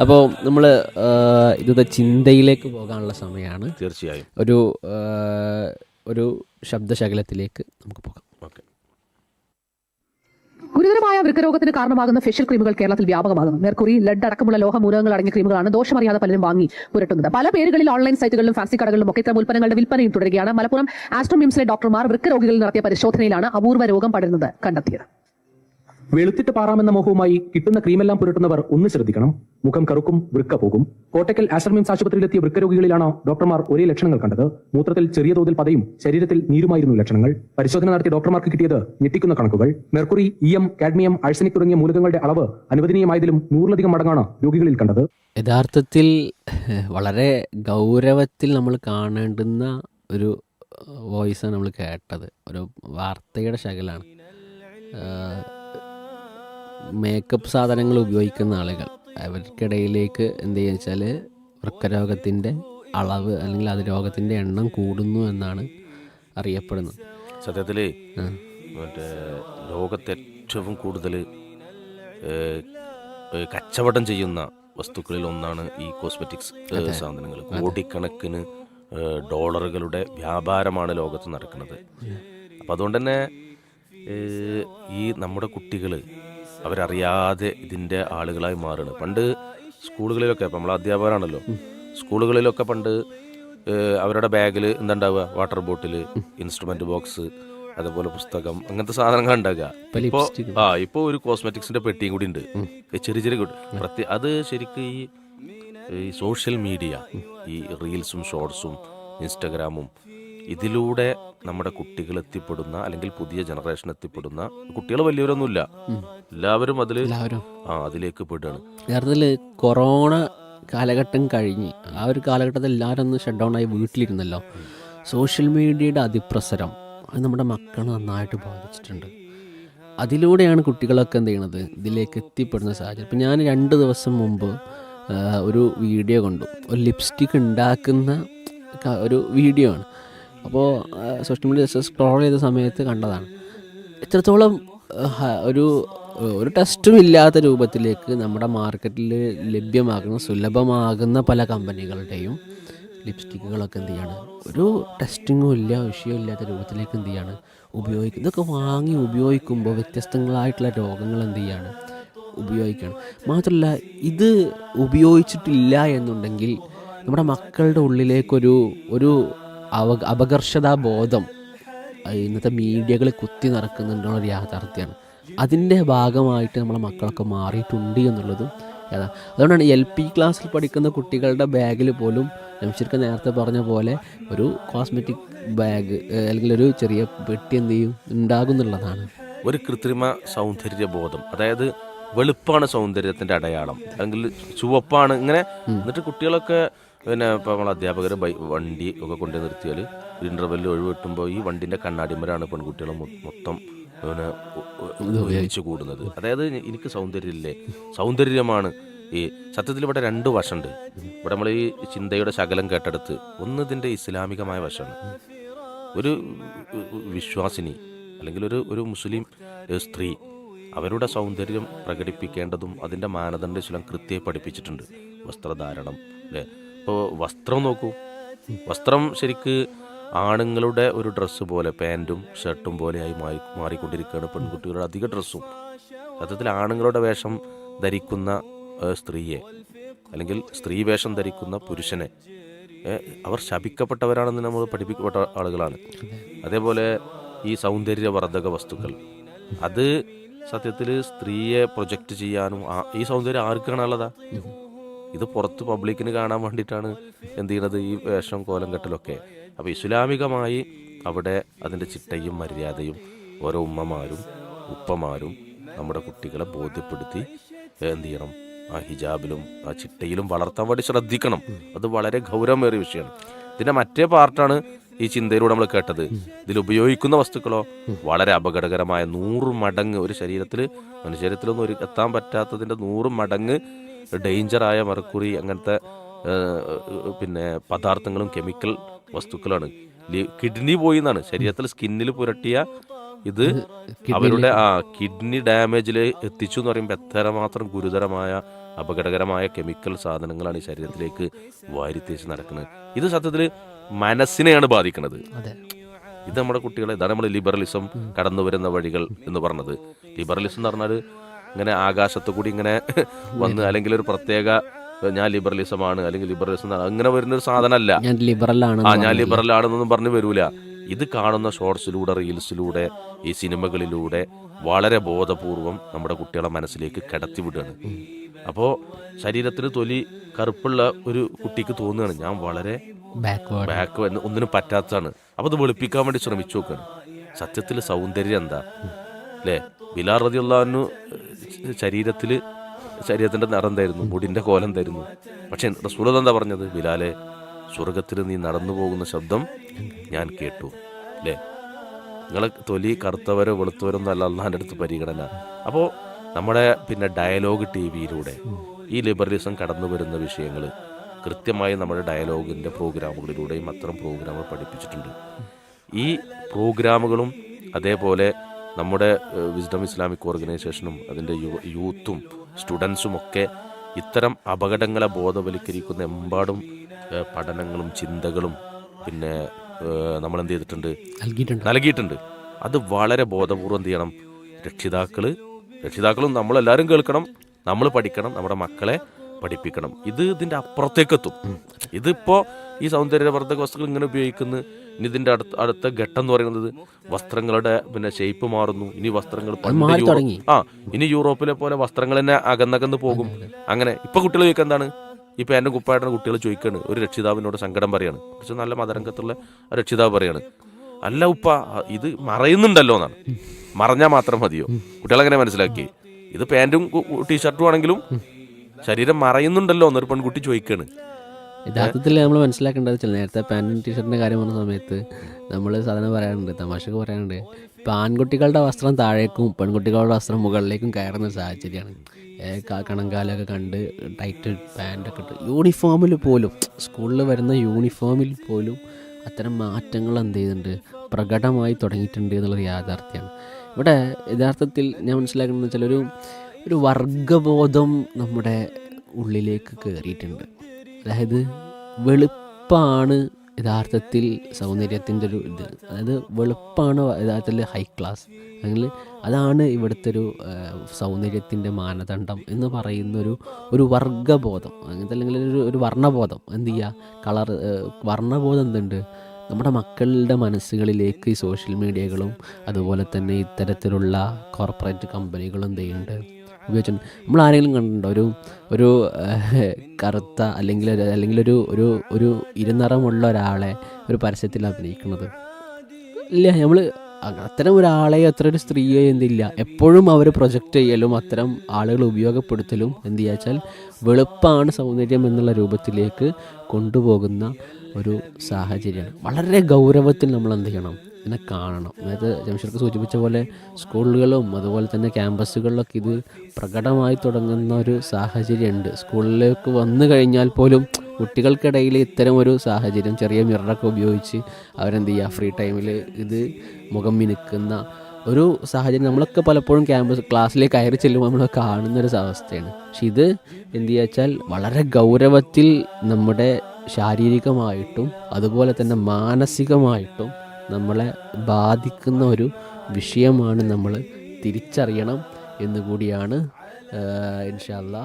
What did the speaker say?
അപ്പോൾ നമ്മൾ ഇന്നത്തെ ചിന്തയിലേക്ക് പോകാനുള്ള സമയമാണ് തീർച്ചയായും. ഒരു ഒരു ശബ്ദശകലത്തിലേക്ക് നമുക്ക് പോകാം. ഓക്കെ. ഗുരുതരമായ വൃക്കരോഗത്തിന് കാരണമാകുന്ന ഫെഷ്യൽ ക്രീമുകൾ കേരളത്തിൽ വ്യാപകമാകുന്നു. മെർക്കുറി ലെഡ് അടക്കമുള്ള ലോഹമൂലകങ്ങൾ അടങ്ങിയ ക്രീമുകളാണ് ദോഷമറിയാതെ പലരും വാങ്ങി പുരട്ടുന്നത്. പല പേരുകളിൽ ഓൺലൈൻ സൈറ്റുകളിലും ഫാൻസി കടകളിലും ഒക്കെ ഇത്തരം ഉൽപ്പന്നങ്ങളുടെ വിൽപ്പനയും തുടരുകയാണ്. മലപ്പുറം ആസ്ട്രോമിംസിലെ ഡോക്ടർമാർ വൃക്കരോഗികളിൽ നടത്തിയ പരിശോധനയിലാണ് അപൂർവ രോഗം പടരുന്നത് കണ്ടെത്തിയത്. വെളുത്തിട്ട് പാറാമെന്ന മോഹവുമായി കിട്ടുന്ന ക്രീമെല്ലാം പുരട്ടുന്നവർ ഒന്ന് ശ്രദ്ധിക്കണം. മുഖം കറുക്കും വൃക്ക പോകും. കോട്ടക്കൽ ആശ്രമിംസ് ആശുപത്രിയിലെത്തിയ വൃക്ക രോഗികളിലാണ് ഡോക്ടർമാർ ഒരേ ലക്ഷണങ്ങൾ കണ്ടത്. മൂത്രത്തിൽ ചെറിയ തോതിൽ പതയും ശരീരത്തിൽ നീരുമായിരുന്നു ലക്ഷണങ്ങൾ. പരിശോധന നടത്തിയ ഡോക്ടർമാർക്ക് കിട്ടിയത് ഞെട്ടിക്കുന്ന കണക്കുകൾ. മെർക്കുറി ഇയം കാഡ്മിയം ആഴ്സനിക് തുടങ്ങിയ മൂലകങ്ങളുടെ അളവ് അനുവദനീയമായതിലും നൂറിലധികം മടങ്ങാണ് രോഗികളിൽ കണ്ടത്. യഥാർത്ഥത്തിൽ വളരെ ഗൗരവത്തിൽ നമ്മൾ കാണേണ്ടുന്ന ഒരു വോയിസാണ് നമ്മൾ കേട്ടത്. ഒരു വാർത്തയുടെ ശകലാണ് മേക്കപ്പ് സാധനങ്ങൾ ഉപയോഗിക്കുന്ന ആളുകൾ. അവർക്കിടയിലേക്ക് എന്ത് ചെയ്യുക വെച്ചാൽ വൃക്കരോഗത്തിന്റെ അളവ് അല്ലെങ്കിൽ അത് രോഗത്തിന്റെ എണ്ണം കൂടുന്നു എന്നാണ് അറിയപ്പെടുന്നത്. സത്യത്തിൽ. മറ്റേ ലോകത്തെ ഏറ്റവും കൂടുതൽ കച്ചവടം ചെയ്യുന്ന വസ്തുക്കളിൽ ഒന്നാണ് ഈ കോസ്മെറ്റിക്സ് സാധനങ്ങൾ. കോടിക്കണക്കിന് ഡോളറുകളുടെ വ്യാപാരമാണ് ലോകത്ത് നടക്കുന്നത്. അപ്പം അതുകൊണ്ട് തന്നെ ഈ നമ്മുടെ കുട്ടികൾ അവരറിയാതെ ഇതിന്റെ ആളുകളായി മാറുകയാണ്. പണ്ട് സ്കൂളുകളിലൊക്കെ ഇപ്പം നമ്മൾ അധ്യാപകരാണല്ലോ. സ്കൂളുകളിലൊക്കെ പണ്ട് അവരുടെ ബാഗിൽ എന്താണ്ടാവുക? വാട്ടർ ബോട്ടിൽ ഇൻസ്ട്രുമെന്റ് ബോക്സ് അതുപോലെ പുസ്തകം അങ്ങനത്തെ സാധനങ്ങൾ ഉണ്ടാകുക ഇപ്പോൾ ഇപ്പോ ആ ഇപ്പൊ ഒരു കോസ്മെറ്റിക്സിന്റെ പെട്ടിയും കൂടി ഉണ്ട്. ചെറിയ ചെറിയ പ്രത്യേക അത് ശരിക്കും ഈ ഈ സോഷ്യൽ മീഡിയ ഈ റീൽസും ഷോർട്സും ഇൻസ്റ്റഗ്രാമും ഇതിലൂടെ നമ്മുടെ കുട്ടികൾ എത്തിപ്പെടുന്ന അല്ലെങ്കിൽ പുതിയ ജനറേഷൻ എത്തിപ്പെടുന്ന കുട്ടികൾ വലിയവരൊന്നുമില്ല. എല്ലാവരും അതിൽ ആ അതിലേക്ക് പെടുകയാണ് യഥാർത്ഥത്തിൽ കൊറോണ കാലഘട്ടം കഴിഞ്ഞ് ആ ഒരു കാലഘട്ടത്തിൽ എല്ലാവരും ഒന്ന് ഷട്ട് ഡൗൺ ആയി വീട്ടിലിരുന്നല്ലോ. സോഷ്യൽ മീഡിയയുടെ അതിപ്രസരം അത് നമ്മുടെ മക്കളെ നന്നായിട്ട് ബാധിച്ചിട്ടുണ്ട്. അതിലൂടെയാണ് കുട്ടികളൊക്കെ എന്ത് ചെയ്യണത്? ഇതിലേക്ക് എത്തിപ്പെടുന്ന സാഹചര്യം. ഇപ്പം ഞാൻ രണ്ട് ദിവസം മുമ്പ് ഒരു വീഡിയോ കണ്ടു. ഒരു ലിപ്സ്റ്റിക് ഉണ്ടാക്കുന്ന ഒരു വീഡിയോ ആണ്. അപ്പോൾ സോഷ്യൽ മീഡിയ ജസ്റ്റ് സ്ക്രോൾ ചെയ്ത സമയത്ത് കണ്ടതാണ്. എത്രത്തോളം ഒരു ഒരു ടെസ്റ്റും ഇല്ലാത്ത രൂപത്തിലേക്ക് നമ്മുടെ മാർക്കറ്റിൽ ലഭ്യമാകുന്ന സുലഭമാകുന്ന പല കമ്പനികളുടെയും ലിപ്സ്റ്റിക്കുകളൊക്കെ എന്ത് ചെയ്യാണ്? ഒരു ടെസ്റ്റിങ്ങും ഇല്ല വിഷയവും ഇല്ലാത്ത രൂപത്തിലേക്ക് എന്ത് ചെയ്യാണ്? ഉപയോഗിക്കും. ഇതൊക്കെ വാങ്ങി ഉപയോഗിക്കുമ്പോൾ വ്യത്യസ്തങ്ങളായിട്ടുള്ള രോഗങ്ങൾ എന്ത് ചെയ്യാണ്? ഉപയോഗിക്കുകയാണ്. മാത്രമല്ല ഇത് ഉപയോഗിച്ചിട്ടില്ല എന്നുണ്ടെങ്കിൽ നമ്മുടെ മക്കളുടെ ഉള്ളിലേക്കൊരു ഒരു അവ അപകർഷതാ ബോധം ഇന്നത്തെ മീഡിയകൾ കുത്തി നിറക്കുന്നുണ്ടെന്നുള്ള ഒരു യാഥാർത്ഥ്യമാണ് അതിന്റെ ഭാഗമായിട്ട് നമ്മളെ മക്കളൊക്കെ മാറിയിട്ടുണ്ട് എന്നുള്ളതും യഥാ അതുകൊണ്ടാണ് എൽ പി ക്ലാസ്സിൽ പഠിക്കുന്ന കുട്ടികളുടെ ബാഗിൽ പോലും നംശിർക്ക് നേരത്തെ പറഞ്ഞ പോലെ ഒരു കോസ്മെറ്റിക് ബാഗ് അല്ലെങ്കിൽ ഒരു ചെറിയ പെട്ടി എന്ത് ചെയ്യും? ഉണ്ടാകും എന്നുള്ളതാണ് ഒരു കൃത്രിമ സൗന്ദര്യ ബോധം അതായത് വെളുപ്പാണ് സൗന്ദര്യത്തിന്റെ അടയാളം അല്ലെങ്കിൽ ചുവപ്പാണ് ഇങ്ങനെ എന്നിട്ട് കുട്ടികളൊക്കെ പിന്നെ ഇപ്പോൾ നമ്മൾ അധ്യാപകർ വണ്ടി ഒക്കെ കൊണ്ടു നിർത്തിയാൽ ഇന്റർവെല്ലിൽ ഒഴിവ് കിട്ടുമ്പോൾ ഈ വണ്ടിന്റെ കണ്ണാടിമരാണ് പെൺകുട്ടികൾ മൊത്തം പിന്നെ ഉപയോഗിച്ച് കൂടുന്നത്. അതായത് എനിക്ക് സൗന്ദര്യമില്ലേ? സൗന്ദര്യമാണ്. ഈ സത്യത്തിൽ ഇവിടെ രണ്ട് വശമുണ്ട് ഇവിടെ നമ്മൾ ഈ ചിന്തയുടെ ശകലം കേട്ടെടുത്ത് ഒന്ന് ഇതിന്റെ ഇസ്ലാമികമായ വശമാണ്. ഒരു വിശ്വാസിനി അല്ലെങ്കിൽ ഒരു ഒരു മുസ്ലിം സ്ത്രീ അവരുടെ സൗന്ദര്യം പ്രകടിപ്പിക്കേണ്ടതും അതിന്റെ മാനദണ്ഡ ശീലം കൃത്യമായി പഠിപ്പിച്ചിട്ടുണ്ട്. വസ്ത്രധാരണം അല്ലേ ഇപ്പോൾ വസ്ത്രം നോക്കൂ. വസ്ത്രം ശരിക്ക് ആണുങ്ങളുടെ ഒരു ഡ്രസ്സ് പോലെ പാന്റും ഷർട്ടും പോലെയായി മാറി മാറിക്കൊണ്ടിരിക്കുകയാണ് പെൺകുട്ടികളുടെ അധിക ഡ്രസ്സും. സത്യത്തിൽ ആണുങ്ങളുടെ വേഷം ധരിക്കുന്ന സ്ത്രീയെ അല്ലെങ്കിൽ സ്ത്രീ വേഷം ധരിക്കുന്ന പുരുഷനെ അവർ ശപിക്കപ്പെട്ടവരാണെന്ന് നമ്മൾ പഠിപ്പിക്കപ്പെട്ട ആളുകളാണ്. അതേപോലെ ഈ സൗന്ദര്യവർദ്ധക വസ്തുക്കൾ അത് സത്യത്തിൽ സ്ത്രീയെ പ്രൊജക്റ്റ് ചെയ്യാനും ഈ സൗന്ദര്യം ആർക്ക് കാണാനുള്ളതാ ഇത് പുറത്ത് പബ്ലിക്കിന് കാണാൻ വേണ്ടിയിട്ടാണ് എന്ത് ചെയ്യണത് ഈ വേഷം കോലം കെട്ടലൊക്കെ. അപ്പോൾ ഇസ്ലാമികമായി അവിടെ അതിന്റെ ചിട്ടയും മര്യാദയും ഓരോ ഉമ്മമാരും ഉപ്പമാരും നമ്മുടെ കുട്ടികളെ ബോധ്യപ്പെടുത്തി എന്ത് ചെയ്യണം? ആ ഹിജാബിലും ആ ചിട്ടയിലും വളർത്താൻ വേണ്ടി ശ്രദ്ധിക്കണം. അത് വളരെ ഗൗരവമേറിയ വിഷയമാണ്. ഇതിന്റെ മറ്റേ പാർട്ടാണ് ഈ ചിന്തയിലൂടെ നമ്മൾ കേട്ടത്. ഇതിൽ ഉപയോഗിക്കുന്ന വസ്തുക്കളോ വളരെ അപകടകരമായ നൂറ് മടങ്ങ് ഒരു ശരീരത്തിൽ മനുഷ്യരത്തിലൊന്നും ഒരു എത്താൻ പറ്റാത്തതിന്റെ നൂറ് മടങ്ങ് ഡേഞ്ചറായ മറക്കുറി അങ്ങനത്തെ പിന്നെ പദാർത്ഥങ്ങളും കെമിക്കൽ വസ്തുക്കളാണ്. കിഡ്നി പോയി എന്നാണ് ശരീരത്തിൽ സ്കിന്നിൽ പുരട്ടിയ ഇത് അവരുടെ ആ കിഡ്നി ഡാമേജിൽ എത്തിച്ചു എന്ന് പറയുമ്പോൾ എത്രമാത്രം ഗുരുതരമായ അപകടകരമായ കെമിക്കൽ സാധനങ്ങളാണ് ഈ ശരീരത്തിലേക്ക് വാരിത്തേച്ച് നടക്കുന്നത്. ഇത് സത്യത്തിൽ മനസ്സിനെയാണ് ബാധിക്കുന്നത് ഇത് നമ്മുടെ കുട്ടികളെ ഇതാണ് നമ്മൾ ലിബറലിസം കടന്നു വരുന്ന വഴികൾ എന്ന് പറഞ്ഞത്. ലിബറലിസം എന്ന് പറഞ്ഞാൽ ഇങ്ങനെ ആകാശത്തു കൂടി ഇങ്ങനെ വന്ന് അല്ലെങ്കിൽ ഒരു പ്രത്യേക ഞാൻ ലിബറലിസമാണ് അല്ലെങ്കിൽ ലിബറലിസം അങ്ങനെ വരുന്ന ഒരു സാധനമല്ല. ഞാൻ ലിബറലാണ് ആ ഞാൻ ലിബറൽ ആണെന്നൊന്നും പറഞ്ഞു വരൂല. ഇത് കാണുന്ന ഷോർട്സിലൂടെ റീൽസിലൂടെ ഈ സിനിമകളിലൂടെ വളരെ ബോധപൂർവം നമ്മുടെ കുട്ടികളെ മനസ്സിലേക്ക് കിടത്തി വിടുകയാണ്. അപ്പോൾ ശരീരത്തിൽ തൊലി കറുപ്പുള്ള ഒരു കുട്ടിക്ക് തോന്നുകയാണ് ഞാൻ വളരെ ബാക്ക് ഒന്നിനും പറ്റാത്തതാണ്. അപ്പോൾ അത് വെളുപ്പിക്കാൻ വേണ്ടി ശ്രമിച്ചു നോക്കാണ് സത്യത്തിൽ സൗന്ദര്യം എന്താ? അല്ലേ ബിലാർ റതിയുള്ളു ശരീരത്തിൽ ശരീരത്തിന്റെ നിറം തരുന്നു മുടിന്റെ കോലം തരുന്നു പക്ഷേ റസൂലത എന്താ പറഞ്ഞത്? ബിലാലെ സ്വർഗത്തിൽ നീ നടന്നു പോകുന്ന ശബ്ദം ഞാൻ കേട്ടു അല്ലേ? നിങ്ങളെ തൊലി കറുത്തവരോ വെളുത്തവരോ ഒന്നും അല്ല അള്ളാഹാന്റെ അടുത്ത് പരിഗണന. അപ്പോൾ നമ്മുടെ പിന്നെ ഡയലോഗ് ടി വിയിലൂടെ ഈ ലിബറലിസം കടന്നു വരുന്ന വിഷയങ്ങൾ കൃത്യമായി നമ്മുടെ ഡയലോഗിന്റെ പ്രോഗ്രാമുകളിലൂടെയും അത്തരം പ്രോഗ്രാമുകൾ പഠിപ്പിച്ചിട്ടുണ്ട്. ഈ പ്രോഗ്രാമുകളും അതേപോലെ നമ്മുടെ വിസ്ഡം ഇസ്ലാമിക് ഓർഗനൈസേഷനും അതിന്റെ യൂത്തും സ്റ്റുഡൻസും ഒക്കെ ഇത്തരം അപകടങ്ങളെ ബോധവൽക്കരിക്കുന്ന എമ്പാടും പഠനങ്ങളും ചിന്തകളും പിന്നെ നമ്മൾ എന്ത് ചെയ്തിട്ടുണ്ട്? നൽകിയിട്ടുണ്ട്. അത് വളരെ ബോധപൂർവം എന്ത് ചെയ്യണം? രക്ഷിതാക്കൾ രക്ഷിതാക്കളും നമ്മളെല്ലാവരും കേൾക്കണം. നമ്മൾ പഠിക്കണം. നമ്മുടെ മക്കളെ പഠിപ്പിക്കണം. ഇത് ഇതിന്റെ അപ്പുറത്തേക്കെത്തും. ഇതിപ്പോ ഈ സൗന്ദര്യവർദ്ധക വസ്തുക്കൾ ഇങ്ങനെ ഉപയോഗിക്കുന്നു. ഇനി ഇതിന്റെ അടുത്ത അടുത്ത ഘട്ടം എന്ന് പറയുന്നത് വസ്ത്രങ്ങളുടെ പിന്നെ ഷേപ്പ് മാറുന്നു. ഇനി വസ്ത്രങ്ങൾ. ആ ഇനി യൂറോപ്പിലെ പോലെ വസ്ത്രങ്ങൾ തന്നെ അകന്നകന്ന് പോകും. അങ്ങനെ ഇപ്പൊ കുട്ടികൾ ചോദിക്കുക എന്താണ്? ഈ എന്റെ കുപ്പായിട്ട് കുട്ടികൾ ചോദിക്കാണ് ഒരു രക്ഷിതാവിനോട് സങ്കടം പറയാണ്. കുറച്ച് നല്ല മതരംഗത്തുള്ള രക്ഷിതാവ് പറയാണ്. അല്ല ഉപ്പ ഇത് മറയുന്നുണ്ടല്ലോ എന്നാണ്. മറഞ്ഞാൽ മാത്രം മതിയോ? കുട്ടികളെങ്ങനെ മനസ്സിലാക്കി? ഇത് പാന്റും ടീഷർട്ടും ആണെങ്കിലും ശരീരം മറയുന്നുണ്ടല്ലോ എന്നൊരു പെൺകുട്ടി ചോദിക്കാണ്. യഥാർത്ഥത്തിൽ നമ്മൾ മനസ്സിലാക്കേണ്ടത് വെച്ചാൽ നേരത്തെ പാന്റും ടീഷർട്ടിന്റെ കാര്യം പറഞ്ഞ സമയത്ത് നമ്മൾ സാധാരണ പറയാറുണ്ട് തമാശക്ക് പറയാറുണ്ട് ഇപ്പം ആൺകുട്ടികളുടെ വസ്ത്രം താഴേക്കും പെൺകുട്ടികളുടെ വസ്ത്രം മുകളിലേക്കും കയറുന്ന സാഹചര്യമാണ്. കണങ്കാലൊക്കെ കണ്ട് ടൈറ്റ് പാന്റൊക്കെ ഇട്ട് യൂണിഫോമിൽ പോലും സ്കൂളിൽ വരുന്ന യൂണിഫോമിൽ പോലും അത്തരം മാറ്റങ്ങൾ എന്ത് ചെയ്യുന്നുണ്ട്? പ്രകടമായി തുടങ്ങിയിട്ടുണ്ട് എന്നുള്ളൊരു യാഥാർത്ഥ്യമാണ്. ഇവിടെ യഥാർത്ഥത്തിൽ ഞാൻ മനസ്സിലാക്കുന്നത് വെച്ചാൽ ഒരു ഒരു വർഗബോധം നമ്മുടെ ഉള്ളിലേക്ക് കയറിയിട്ടുണ്ട് അതായത് വെളുപ്പാണ് യഥാർത്ഥത്തിൽ സൗന്ദര്യത്തിന്റെ ഒരു ഇത്. അതായത് വെളുപ്പാണ് യഥാർത്ഥത്തിൽ ഹൈ ക്ലാസ് അല്ലെങ്കിൽ അതാണ് ഇവിടുത്തെ ഒരു സൗന്ദര്യത്തിന്റെ മാനദണ്ഡം എന്ന് പറയുന്ന ഒരു ഒരു വർഗബോധം അങ്ങനത്തെ അല്ലെങ്കിൽ ഒരു ഒരു വർണബോധം. എന്ത് ചെയ്യുക കളർ വർണബോധം എന്തുണ്ട്? നമ്മുടെ മക്കളുടെ മനസ്സുകളിലേക്ക് ഈ സോഷ്യൽ മീഡിയകളും അതുപോലെ തന്നെ ഇത്തരത്തിലുള്ള കോർപ്പറേറ്റ് കമ്പനികളും എന്ത് ചെയ്യുന്നുണ്ട്? ഉപയോഗിച്ചിട്ടുണ്ട്. നമ്മൾ ആരെങ്കിലും കണ്ടിട്ടുണ്ടോ? ഒരു ഒരു കറുത്ത അല്ലെങ്കിൽ അല്ലെങ്കിൽ ഒരു ഒരു ഒരു ഇരുനിറമുള്ള ഒരാളെ ഒരു പരസ്യത്തിൽ അഭിനയിക്കുന്നത്? ഇല്ല നമ്മൾ അത്തരം ഒരാളെയോ അത്ര ഒരു സ്ത്രീയോ എന്തില്ല. എപ്പോഴും അവർ പ്രൊജക്റ്റ് ചെയ്യലും അത്തരം ആളുകൾ ഉപയോഗപ്പെടുത്തലും എന്ത് ചെയ്യാച്ചാൽ വെളുപ്പാണ് സൗന്ദര്യം എന്നുള്ള രൂപത്തിലേക്ക് കൊണ്ടുപോകുന്ന ഒരു സാഹചര്യമാണ്. വളരെ ഗൗരവത്തിൽ നമ്മൾ എന്ത് ചെയ്യണം? ഇതിനെ കാണണം. അതായത് ജംഷർക്ക് സൂചിപ്പിച്ച പോലെ സ്കൂളുകളും അതുപോലെ തന്നെ ക്യാമ്പസുകളിലൊക്കെ ഇത് പ്രകടമായി തുടങ്ങുന്ന ഒരു സാഹചര്യമുണ്ട്. സ്കൂളിലേക്ക് വന്നു കഴിഞ്ഞാൽ പോലും കുട്ടികൾക്കിടയിൽ ഇത്തരം ഒരു സാഹചര്യം ചെറിയ മിററൊക്കെ ഉപയോഗിച്ച് അവരെന്ത് ചെയ്യുക? ഫ്രീ ടൈമിൽ ഇത് മുഖം മിനുക്കുന്ന ഒരു സാഹചര്യം നമ്മളൊക്കെ പലപ്പോഴും ക്യാമ്പസ് ക്ലാസ്സിലേക്ക് കയറി ചെല്ലുമ്പോൾ നമ്മൾ കാണുന്ന ഒരു അവസ്ഥയാണ്. പക്ഷെ ഇത് എന്ത് ചെയ്യുക വെച്ചാൽ വളരെ ഗൗരവത്തിൽ നമ്മുടെ ശാരീരികമായിട്ടും അതുപോലെ തന്നെ മാനസികമായിട്ടും നമ്മളെ ബാധിക്കുന്ന ഒരു വിഷയമാണ് നമ്മൾ തിരിച്ചറിയണം എന്നുകൂടിയാണ് ഇൻഷല്ല